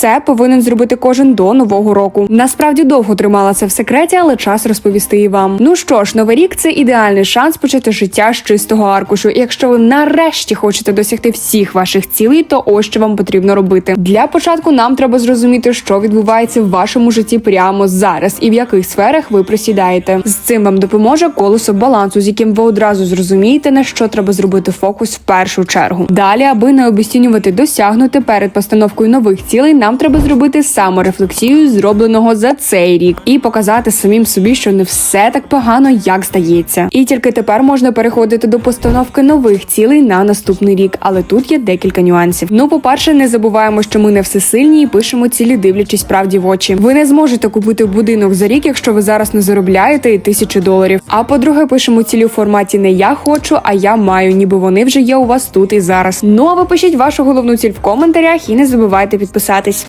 це повинен зробити кожен до нового року. Насправді довго тримала це в секреті, але час розповісти і вам. Ну що ж, новий рік це ідеальний шанс почати життя з чистого аркушу. І якщо ви нарешті хочете досягти всіх ваших цілей, то ось що вам потрібно робити. Для початку нам треба зрозуміти, що відбувається в вашому житті прямо зараз і в яких сферах ви просідаєте. З цим вам допоможе колесо балансу, з яким ви одразу зрозумієте, на що треба зробити фокус в першу чергу. Далі, аби не обіцінювати досягнути перед постановкою нових цілей, нам треба зробити саморефлексію зробленого за цей рік і показати самим собі, що не все так погано, як здається. І тільки тепер можна переходити до постановки нових цілей на наступний рік. Але тут є декілька нюансів. Ну, по-перше, не забуваємо, що ми не всесильні і пишемо цілі, дивлячись правді в очі. Ви не зможете купити будинок за рік, якщо ви зараз не заробляєте і тисячі доларів. А по-друге, пишемо цілі у форматі не я хочу, а я маю, ніби вони вже є у вас тут і зараз. Ну а ви пишіть вашу головну ціль в коментарях і не забувайте підписатись.